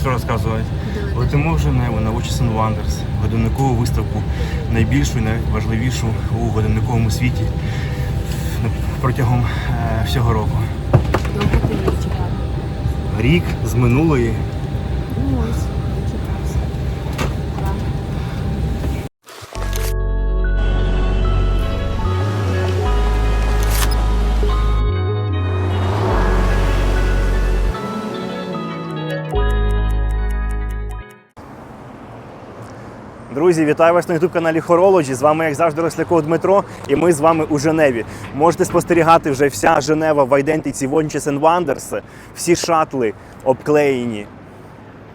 що розказувати. Летимо вже Женеву на Watches and Wonders, годинникову виставку, найбільшу і найважливішу у годинниковому світі протягом е, всього року. Чекав? Рік з минулої Ну ось, Друзі, вітаю вас на youtube каналі Хорологі. З вами, як завжди, Росляков Дмитро, і ми з вами у Женеві. Можете спостерігати вже вся Женева в Identity Wonches and Wonders. Всі шатли обклеєні,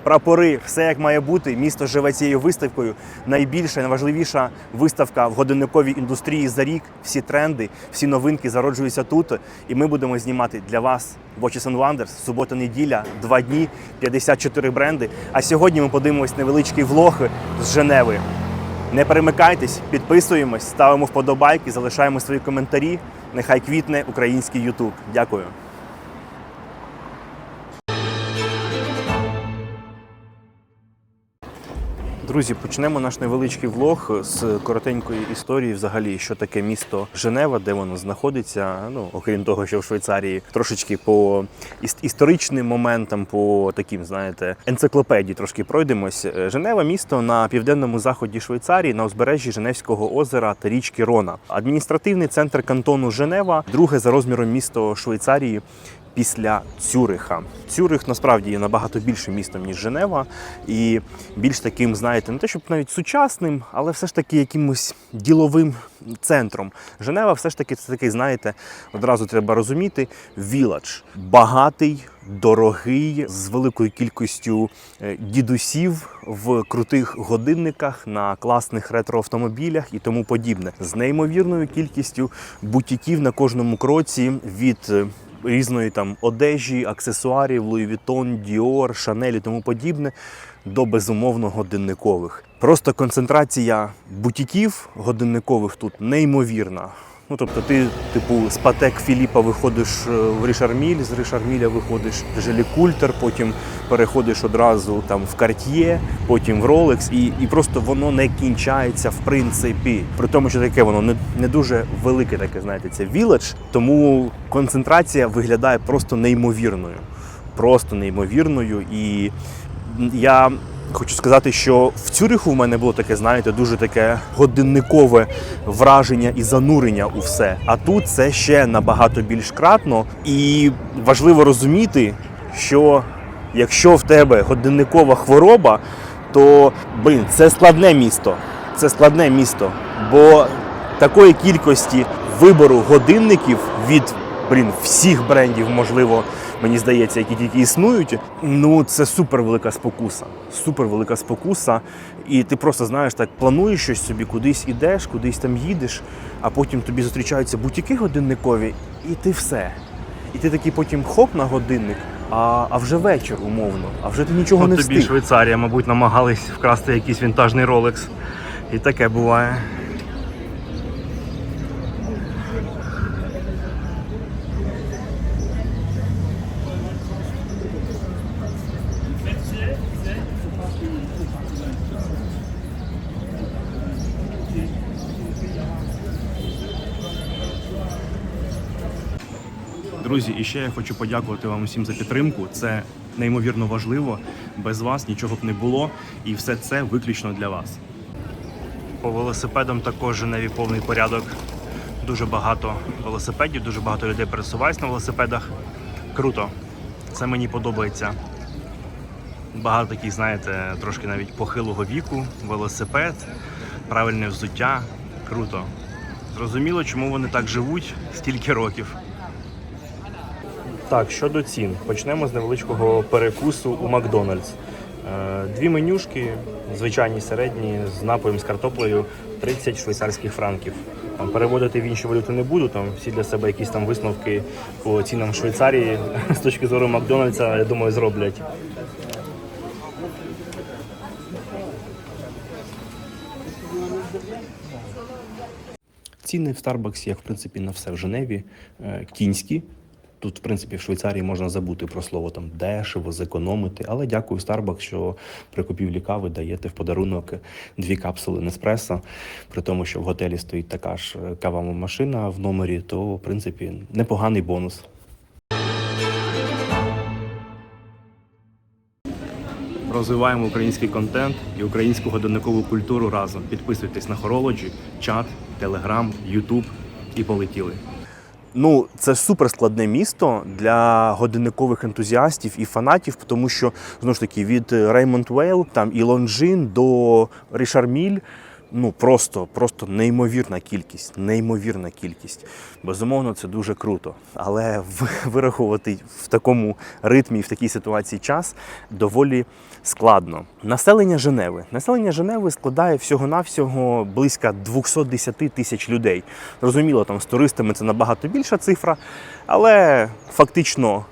прапори, все як має бути. Місто живе цією виставкою. Найбільша, найважливіша виставка в годинниковій індустрії за рік. Всі тренди, всі новинки зароджуються тут. І ми будемо знімати для вас Watches and Wonders. Субота, неділя, два дні, 54 бренди. А сьогодні ми подивимось невеличкий влог з Женеви. Не перемикайтесь, підписуємось, ставимо вподобайки, залишаємо свої коментарі. Нехай квітне український Ютуб. Дякую. Друзі, почнемо наш невеличкий влог з коротенької історії, взагалі, що таке місто Женева, де воно знаходиться. Ну, окрім того, що в Швейцарії трошечки по іс- історичним моментам, по таким, знаєте, енциклопедії трошки пройдемось. Е, Женева місто на південному заході Швейцарії на узбережжі Женевського озера та річки Рона. Адміністративний центр кантону Женева, друге за розміром місто Швейцарії після Цюриха. Цюрих насправді є набагато більшим містом, ніж Женева, і більш таким, знаєте, не те, щоб навіть сучасним, але все ж таки якимось діловим центром. Женева все ж таки це такий, знаєте, одразу треба розуміти, віладж. Багатий, дорогий, з великою кількістю е, дідусів в крутих годинниках на класних ретроавтомобілях і тому подібне. З неймовірною кількістю бутіків на кожному кроці від е, різної там одежі, аксесуарів, Louis Vuitton, Dior, Chanel і тому подібне, до безумовно годинникових. Просто концентрація бутіків годинникових тут неймовірна. Ну, тобто ти, типу, з Патек Філіпа виходиш е, в Рішарміль, з Рішарміля виходиш в Желі Культер, потім переходиш одразу там в Cartier, потім в Rolex, і, і просто воно не кінчається в принципі. При тому, що таке воно не, не дуже велике, таке, знаєте, це village, тому концентрація виглядає просто неймовірною. Просто неймовірною. І я хочу сказати, що в Цюриху в мене було таке, знаєте, дуже таке годинникове враження і занурення у все. А тут це ще набагато більш кратно. І важливо розуміти, що якщо в тебе годинникова хвороба, то блін, це складне місто. Це складне місто, бо такої кількості вибору годинників від блін, всіх брендів, можливо, мені здається, які тільки існують. Ну це супер велика спокуса. Супер велика спокуса. І ти просто знаєш, так плануєш щось собі, кудись ідеш, кудись там їдеш, а потім тобі зустрічаються бутіки годинникові, і ти все. І ти такий потім хоп на годинник. А, а вже вечір, умовно, а вже ти нічого не От тобі встиг. Швейцарія, мабуть, намагались вкрасти якийсь вінтажний Rolex. І таке буває. Друзі, і ще я хочу подякувати вам усім за підтримку. Це неймовірно важливо. Без вас нічого б не було, і все це виключно для вас. По велосипедам також Женеві повний порядок. Дуже багато велосипедів, дуже багато людей пересувається на велосипедах. Круто. Це мені подобається. Багато таких, знаєте, трошки навіть похилого віку, велосипед, правильне взуття. Круто. Зрозуміло, чому вони так живуть стільки років. Так, щодо цін, почнемо з невеличкого перекусу у Макдональдс. Е, Дві менюшки, звичайні середні, з напоєм з картоплею 30 швейцарських франків. Там переводити в інші валюти не буду, там всі для себе якісь там висновки по цінам Швейцарії з точки зору Макдональдса, я думаю, зроблять. Ціни в Starbucks, як в принципі на все в Женеві, е, кінські. Тут, в принципі, в Швейцарії можна забути про слово там дешево, зекономити. Але дякую Starbucks, що при купівлі кави даєте в подарунок дві капсули Неспресо. При тому, що в готелі стоїть така ж кавова машина в номері, то в принципі непоганий бонус. Розвиваємо український контент і українську годинникову культуру разом. Підписуйтесь на Horology, чат, Telegram, YouTube і полетіли. Ну, це супер складне місто для годинникових ентузіастів і фанатів, тому що знову ж таки від Реймонд Вейл там і Лонжин до Рішарміль. Ну просто, просто неймовірна кількість, неймовірна кількість. Безумовно, це дуже круто. Але вирахувати в такому ритмі, в такій ситуації час доволі складно. Населення Женеви. Населення Женеви складає всього-навсього близько 210 тисяч людей. Зрозуміло, там з туристами це набагато більша цифра, але фактично.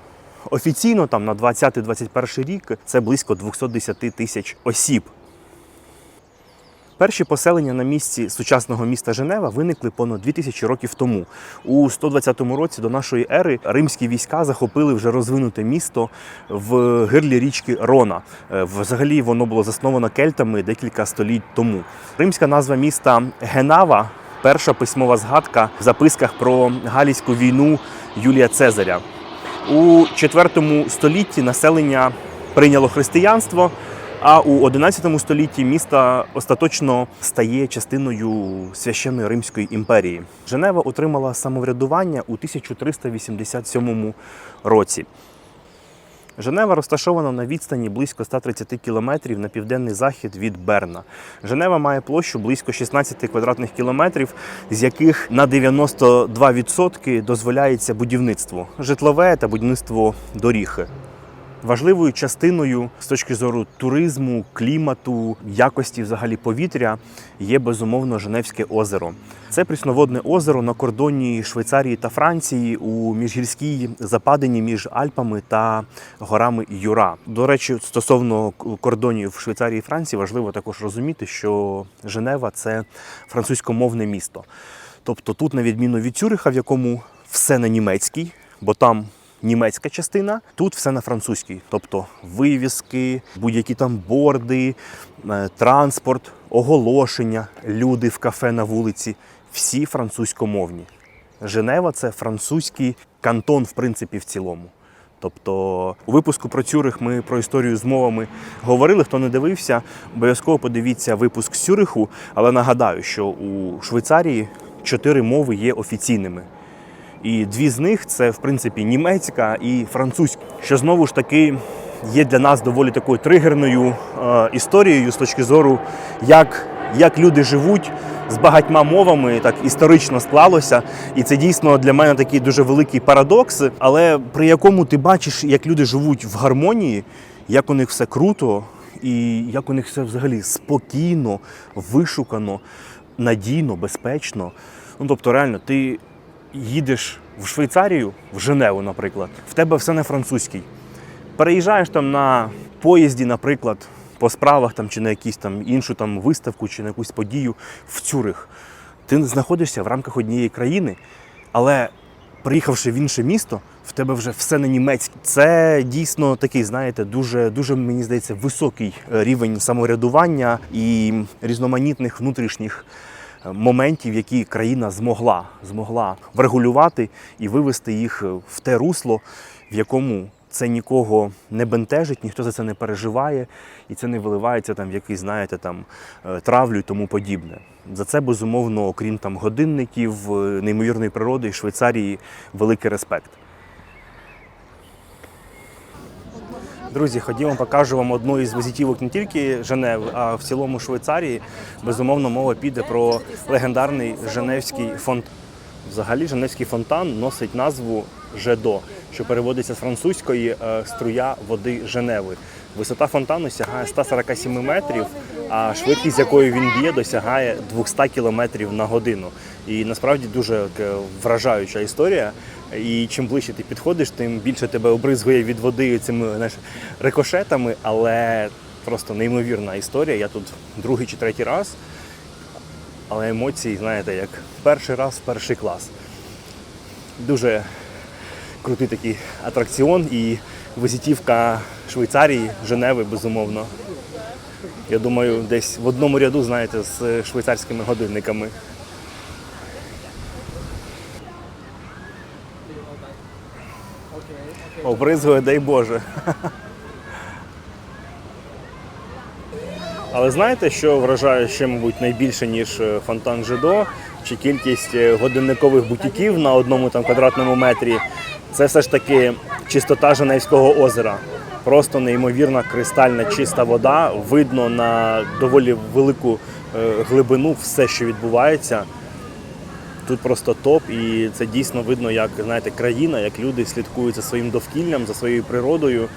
Офіційно там на 20-21 рік це близько 210 тисяч осіб. Перші поселення на місці сучасного міста Женева виникли понад 2000 років тому. У 120 році до нашої ери римські війська захопили вже розвинуте місто в гирлі річки Рона. Е, Взагалі воно було засновано кельтами декілька століть тому. Римська назва міста Генава перша письмова згадка в записках про Галійську війну Юлія Цезаря. У IV столітті населення прийняло християнство, а у XI столітті місто остаточно стає частиною священної Римської імперії. Женева отримала самоврядування у 1387 році. Женева розташована на відстані близько 130 кілометрів на південний захід від Берна. Женева має площу близько 16 квадратних кілометрів, з яких на 92% дозволяється будівництво житлове та будівництво доріг. Важливою частиною з точки зору туризму, клімату, якості взагалі повітря є безумовно Женевське озеро. Це прісноводне озеро на кордоні Швейцарії та Франції у міжгірській западині між Альпами та горами Юра. До речі, стосовно кордонів Швейцарії і Франції, важливо також розуміти, що Женева це французькомовне місто. Тобто тут, на відміну від Цюриха, в якому все на німецькій, бо там німецька частина, тут все на французькій. Тобто вивіски, будь-які там борди, е, транспорт, оголошення, люди в кафе на вулиці всі французькомовні. Женева це французький кантон, в принципі, в цілому. Тобто у випуску про Цюрих ми про історію з мовами говорили. Хто не дивився, обов'язково подивіться випуск з Цюриху. Але нагадаю, що у Швейцарії чотири мови є офіційними. І дві з них це, в принципі, німецька і французька, що знову ж таки є для нас доволі такою тригерною е, історією з точки зору, як, як люди живуть з багатьма мовами, так історично склалося. І це дійсно для мене такий дуже великий парадокс, але при якому ти бачиш, як люди живуть в гармонії, як у них все круто, і як у них все взагалі спокійно, вишукано, надійно, безпечно. Ну тобто, реально, ти їдеш в Швейцарію, в Женеву, наприклад, в тебе все на французькій. Переїжджаєш там на поїзді, наприклад, по справах там, чи на якусь там іншу там виставку, чи на якусь подію в Цюрих. Ти знаходишся в рамках однієї країни, але приїхавши в інше місто, в тебе вже все на німецькій. Це дійсно такий, знаєте, дуже, дуже мені здається, високий е, рівень самоврядування і різноманітних внутрішніх моментів, які країна змогла, змогла врегулювати і вивести їх е, в те русло, в якому це нікого не бентежить, ніхто за це не переживає, і це не виливається там в якийсь, знаєте, там е, травлю і тому подібне. За це безумовно, окрім там годинників, е, неймовірної природи і Швейцарії, великий респект. Друзі, ходімо, покажу вам одну із візитівок не тільки Женеви, а в цілому Швейцарії. Безумовно, мова піде про легендарний Женевський фонтан. Взагалі, Женевський фонтан носить назву Жедо, що переводиться з французької е, струя води Женеви. Висота фонтану сягає 147 метрів, а швидкість, з якою він б'є, досягає 200 кілометрів на годину. І насправді дуже вражаюча історія. І чим ближче ти підходиш, тим більше тебе обризгує від води цими знаєш, рикошетами, але просто неймовірна історія. Я тут другий чи третій раз, але емоції, знаєте, як перший раз, перший клас. Дуже крутий такий атракціон і визитівка Швейцарії, Женеви, безумовно. Я думаю, десь в одному ряду, знаєте, з швейцарськими годинниками. Обризгує, дай Боже. Але знаєте, що вражає ще, мабуть, найбільше, ніж е, фонтан Жидо, чи кількість е, годинникових бутіків на одному там квадратному метрі, це все ж таки чистота Женевського озера. Просто неймовірна кристальна чиста вода. Видно на доволі велику е, глибину все, що відбувається. Тут просто топ, і це дійсно видно, як знаєте, країна, як люди слідкують за своїм довкіллям, за своєю природою.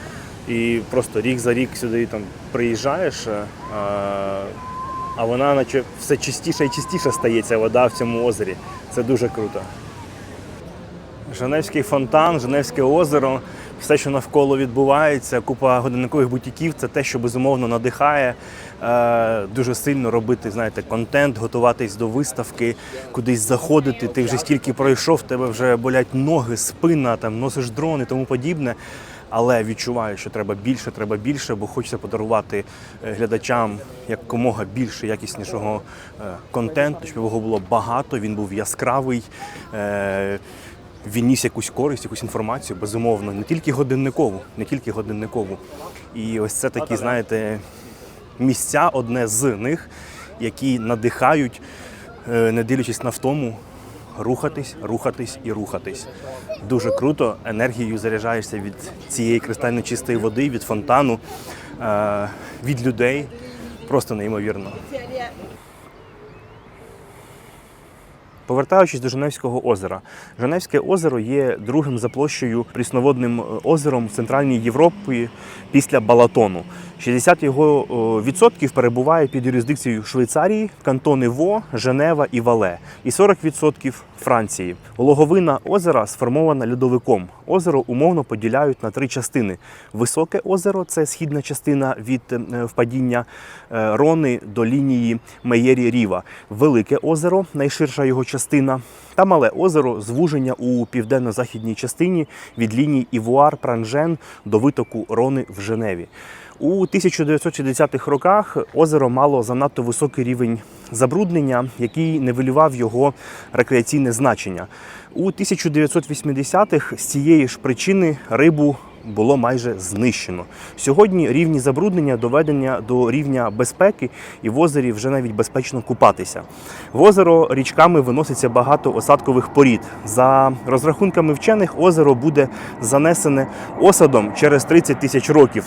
І просто рік за рік сюди там приїжджаєш, е, а, вона наче все чистіше і чистіше стається вода в цьому озері. Це дуже круто. Женевський фонтан, Женевське озеро, все, що навколо відбувається, купа годинникових бутіків, це те, що безумовно надихає е, дуже сильно робити, знаєте, контент, готуватись до виставки, кудись заходити. Ти вже стільки пройшов, тебе вже болять ноги, спина, там носиш дрон і тому подібне. Але відчуваю, що треба більше, треба більше, бо хочеться подарувати е, глядачам якомога більше якіснішого е, контенту, щоб його було багато, він був яскравий. Він ніс якусь користь, якусь інформацію, безумовно, не тільки годинникову, не тільки годинникову. І ось це такі, знаєте, місця, одне з них, які надихають, е, не дивлячись на втому, рухатись, рухатись і рухатись. Дуже круто, енергією заряджаєшся від цієї кристально чистої води, від фонтану, е, від людей. Просто неймовірно. Повертаючись до Женевського озера, Женевське озеро є другим за площею прісноводним е, озером в Центральній Європі після Балатону. 60 його відсотків перебуває під юрисдикцією Швейцарії, кантони Во, Женева і Вале, і 40% Франції. Логовина озера сформована льодовиком. Озеро умовно поділяють на три частини: високе озеро це східна частина від е, впадіння е, Рони до лінії Меєрі Ріва, велике озеро, найширша його частина, та мале озеро звуження у південно-західній частині від лінії Івуар Пранжен до витоку Рони в Женеві. У 1960-х роках озеро мало занадто високий рівень забруднення, який невелював його рекреаційне значення. У 1980-х з цієї ж причини рибу було майже знищено. Сьогодні рівні забруднення доведення до рівня безпеки, і в озері вже навіть безпечно купатися. В озеро річками виноситься багато осадкових порід. За розрахунками вчених, озеро буде занесене осадом через 30 тисяч років.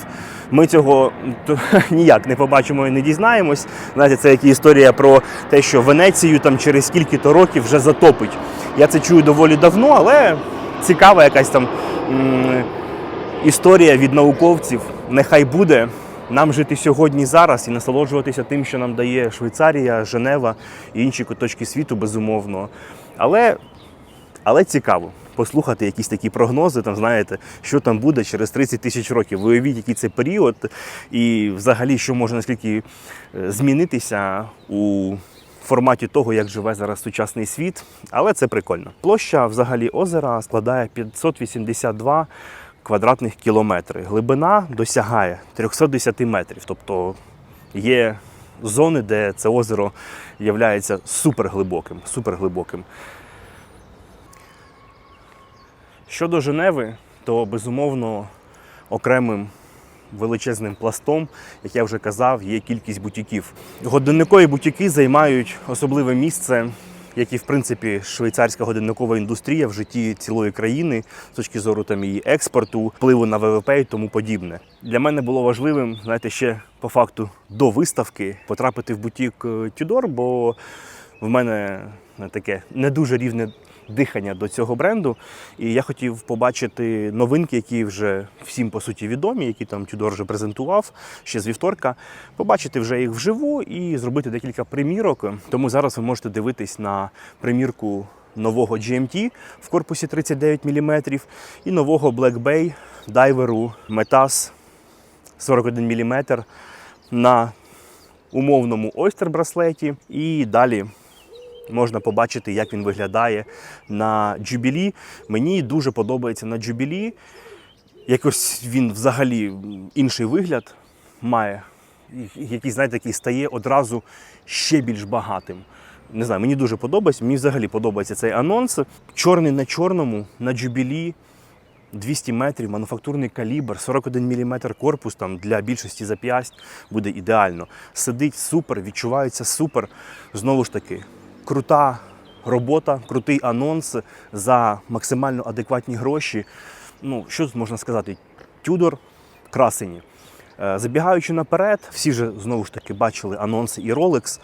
Ми цього ніяк не побачимо і не дізнаємось. Знаєте, це як історія про те, що Венецію там через скільки-то років вже затопить. Я це чую доволі давно, але цікава якась там. Історія від науковців. Нехай буде нам жити сьогодні зараз і насолоджуватися тим, що нам дає Швейцарія, Женева і інші куточки світу, безумовно. Але, але цікаво. Послухати якісь такі прогнози, там знаєте, що там буде через 30 тисяч років. Ви уявіть, який це період, і взагалі, що може наскільки е, змінитися у форматі того, як живе зараз сучасний світ. Але це прикольно. Площа взагалі озера складає 582 квадратних кілометри. Глибина досягає 310 метрів. Тобто є зони, де це озеро є суперглибоким. суперглибоким. Щодо Женеви, то безумовно окремим величезним пластом, як я вже казав, є кількість бутіків. Годинникові бутіки займають особливе місце, як і в принципі швейцарська годинникова індустрія в житті цілої країни з точки зору там її експорту, впливу на ВВП і тому подібне. Для мене було важливим, знаєте, ще по факту до виставки потрапити в бутік е, Тюдор, бо в мене е, таке не дуже рівне дихання до цього бренду. І я хотів побачити новинки, які вже всім по суті відомі, які там Тюдор вже презентував ще з вівторка. Побачити вже їх вживу і зробити декілька примірок. Тому зараз ви можете дивитись на примірку нового GMT в корпусі 39 мм і нового Black Bay дайверу Metas 41 мм на умовному ойстер браслеті. І далі Можна побачити, як він виглядає на джубілі. Мені дуже подобається на джубілі. Якось він взагалі інший вигляд має, який, знаєте, який стає одразу ще більш багатим. Не знаю, мені дуже подобається. Мені взагалі подобається цей анонс. Чорний на чорному, на джубілі. 200 метрів, мануфактурний калібр, 41 мм корпус там для більшості зап'ясть буде ідеально. Сидить супер, відчувається супер. Знову ж таки, крута робота, крутий анонс за максимально адекватні гроші. Ну, що тут можна сказати? Тюдор красені. Е, Забігаючи наперед, всі вже знову ж таки бачили анонси і Rolex.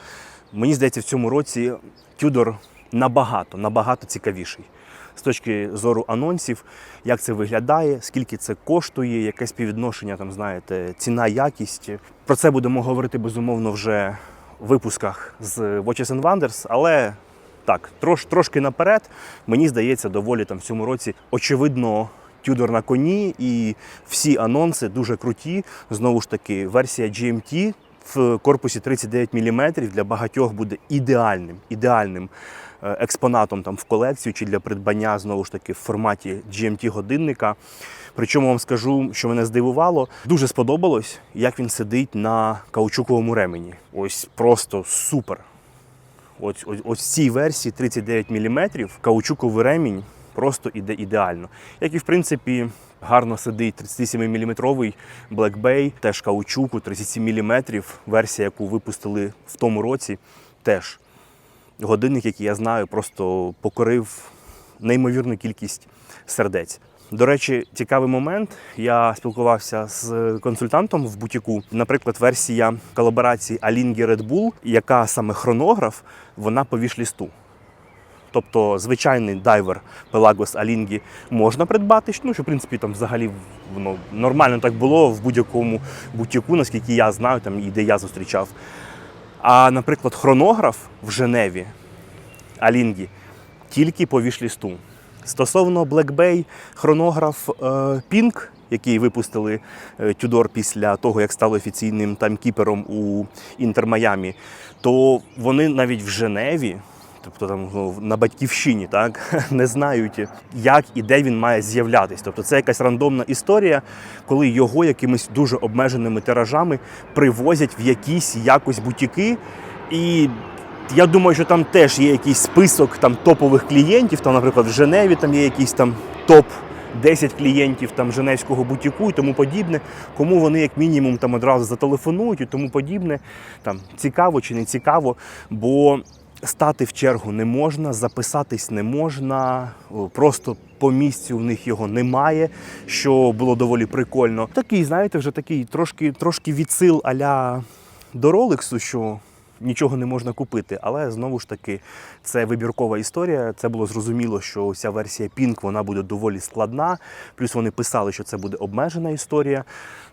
Мені здається, в цьому році Тюдор набагато, набагато цікавіший. З точки зору анонсів, як це виглядає, скільки це коштує, яке співвідношення, там, знаєте, ціна, якість. Про це будемо говорити безумовно вже випусках з Watches and Wonders, але так, трош, трошки наперед, мені здається, доволі там в цьому році очевидно. Тюдор на коні і всі анонси дуже круті. Знову ж таки, версія GMT в корпусі 39 мм для багатьох буде ідеальним, ідеальним е, експонатом там в колекцію чи для придбання знову ж таки в форматі GMT годинника. Причому вам скажу, що мене здивувало, дуже сподобалось, як він сидить на каучуковому ремені. Ось просто супер. Ось, ось, ось в цій версії 39 мм каучуковий ремінь просто іде ідеально. Як і в принципі гарно сидить 37-мм Black Bay, теж каучуку, 37 мм, версія, яку випустили в тому році, теж годинник, який я знаю, просто покорив неймовірну кількість сердець. До речі, цікавий момент. Я спілкувався з консультантом в бутіку. Наприклад, версія колаборації Alinghi Red Bull, яка саме хронограф, вона по вішлісту. Тобто звичайний дайвер Pelagos Alinghi можна придбати, ну що в принципі там взагалі воно нормально так було в будь-якому бутіку, наскільки я знаю, там і де я зустрічав. А, наприклад, хронограф в Женеві Алінгі тільки по вішлісту. Стосовно Black Bay, хронограф е, Pink, який випустили е, Tudor після того, як стали офіційним таймкіпером у Інтер Майамі, то вони навіть в Женеві, тобто там ну, на батьківщині, так не знають, як і де він має з'являтись. Тобто це якась рандомна історія, коли його якимись дуже обмеженими тиражами привозять в якісь якось бутіки. І я думаю, що там теж є якийсь список там топових клієнтів. Там, наприклад, в Женеві там є якийсь там топ. 10 клієнтів там Женевського бутіку і тому подібне, кому вони як мінімум там одразу зателефонують і тому подібне. Там цікаво чи не цікаво, бо стати в чергу не можна, записатись не можна, просто по місцю в них його немає, що було доволі прикольно. Такий, знаєте, вже такий трошки, трошки відсил аля до Ролексу, що нічого не можна купити. Але знову ж таки, це вибіркова історія. Це було зрозуміло, що ця версія Pink вона буде доволі складна. Плюс вони писали, що це буде обмежена історія.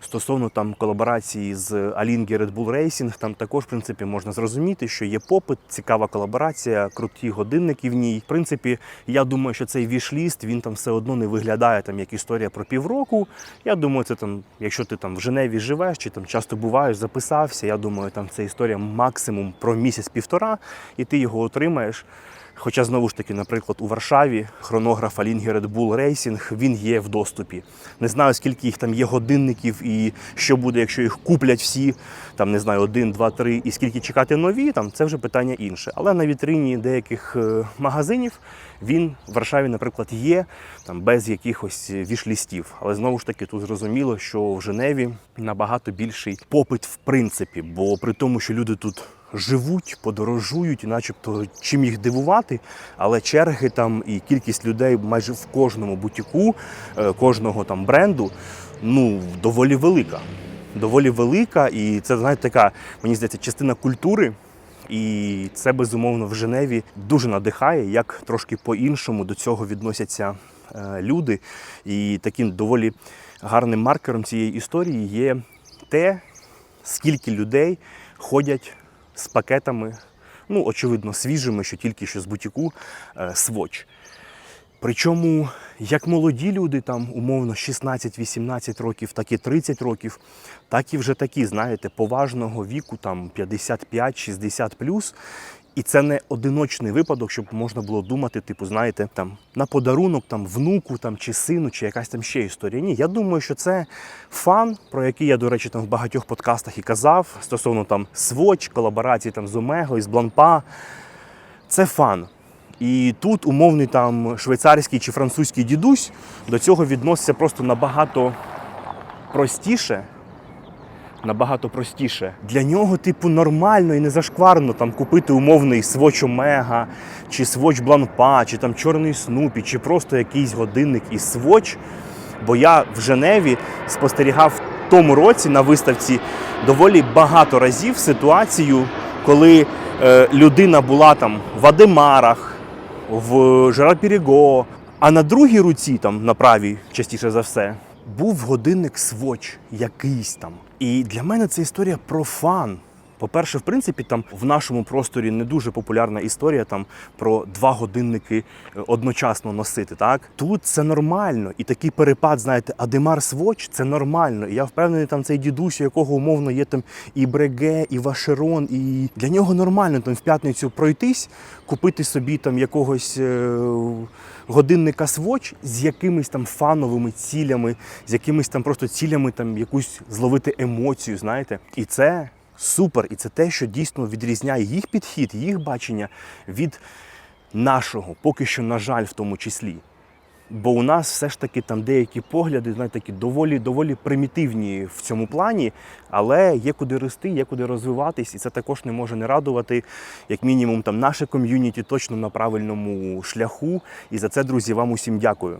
Стосовно там колаборації з Alinghi Red Bull Racing, там також, в принципі, можна зрозуміти, що є попит, цікава колаборація, круті годинники в ній. В принципі, я думаю, що цей вішліст він там все одно не виглядає там як історія про півроку. Я думаю, це там, якщо ти там в Женеві живеш чи там часто буваєш, записався. Я думаю, там це історія максимум про місяць-півтора, і ти його отримаєш. Хоча знову ж таки, наприклад, у Варшаві хронограф Alinghi Red Bull Racing, він є в доступі. Не знаю, скільки їх там є годинників, і що буде, якщо їх куплять всі, там не знаю, один, два, три, і скільки чекати нові, там це вже питання інше. Але на вітрині деяких е, магазинів він в Варшаві, наприклад, є там без якихось вішлістів. Але знову ж таки, тут зрозуміло, що в Женеві набагато більший попит в принципі, бо при тому, що люди тут живуть, подорожують, начебто чим їх дивувати, але черги там і кількість людей майже в кожному бутіку, е, кожного там бренду, ну доволі велика. Доволі велика, і це знаєте, така мені здається частина культури. І це безумовно в Женеві дуже надихає, як трошки по-іншому до цього відносяться е, люди. І таким доволі гарним маркером цієї історії є те, скільки людей ходять з пакетами, ну, очевидно, свіжими, що тільки що з бутіку, е, Swatch. Причому як молоді люди, там умовно 16-18 років, так і 30 років, так і вже такі, знаєте, поважного віку, там 55-60 плюс. І це не одиночний випадок, щоб можна було думати, типу, знаєте, там на подарунок там внуку там чи сину, чи якась там ще історія. Ні, я думаю, що це фан, про який я, до речі, там в багатьох подкастах і казав стосовно там Swatch, колаборації там з Омего і з Бланпа. Це фан. І тут умовний там швейцарський чи французький дідусь до цього відноситься просто набагато простіше. Набагато простіше. Для нього, типу, нормально і не зашкварно там купити умовний Swatch Omega, чи Swatch Blancpain, чи там чорний Снупі, чи просто якийсь годинник із Swatch. Бо я в Женеві спостерігав в тому році на виставці доволі багато разів ситуацію, коли е, людина була там в Адемарах, в Жерар Піріго, а на другій руці, там на правій, частіше за все, був годинник Swatch якийсь там. І для мене це історія про фан. По-перше, в принципі, там в нашому просторі не дуже популярна історія там про два годинники е, одночасно носити. Так тут це нормально, і такий перепад, знаєте, Адемар Своч це нормально. І я впевнений, там цей дідусь, у якого умовно є там і Бреге, і Вашерон, і для нього нормально там в п'ятницю пройтись, купити собі там якогось. Е- годинника Swatch з якимись там фановими цілями, з якимись там просто цілями там якусь зловити емоцію, знаєте. І це супер. І це те, що дійсно відрізняє їх підхід, їх бачення від нашого, поки що, на жаль, в тому числі. Бо у нас все ж таки там деякі погляди, знаєте, такі доволі доволі примітивні в цьому плані, але є куди рости, є куди розвиватись, і це також не може не радувати. Як мінімум, там наше ком'юніті точно на правильному шляху. І за це, друзі, вам усім дякую.